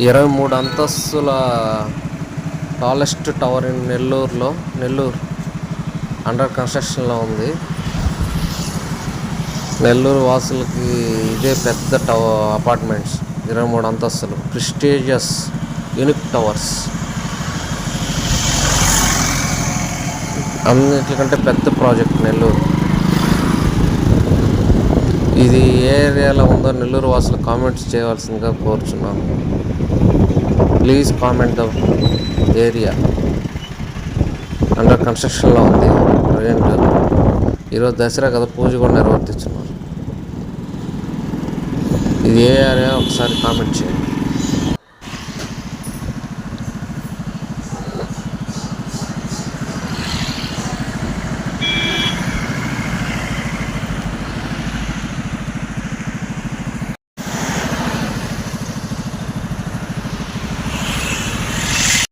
ఇరవై మూడు అంతస్తుల టాలెస్ట్ టవర్ ఇన్ నెల్లూరులో నెల్లూరు అండర్ కన్స్ట్రక్షన్లో ఉంది. నెల్లూరు వాసులకి ఇదే పెద్ద టవ అపార్ట్మెంట్స్ ఇరవై మూడు అంతస్తులు. ప్రిస్టేజియస్ యూనిక్ టవర్స్ అన్నిటికంటే పెద్ద ప్రాజెక్ట్ నెల్లూరు. ఇది ఏ ఏరియాలో ఉందో నెల్లూరు వాసులు కామెంట్స్ చేయవలసిందిగా కోరుచున్నాను. Please comment the area under కన్స్ట్రక్షన్లో ఉంది. ప్రజెంట్ ఈరోజు దసరా కదా పూజ కూడా నిర్వర్తించున్నారు ఇది ఏ ఏరియా ఒకసారి కామెంట్ చేయండి.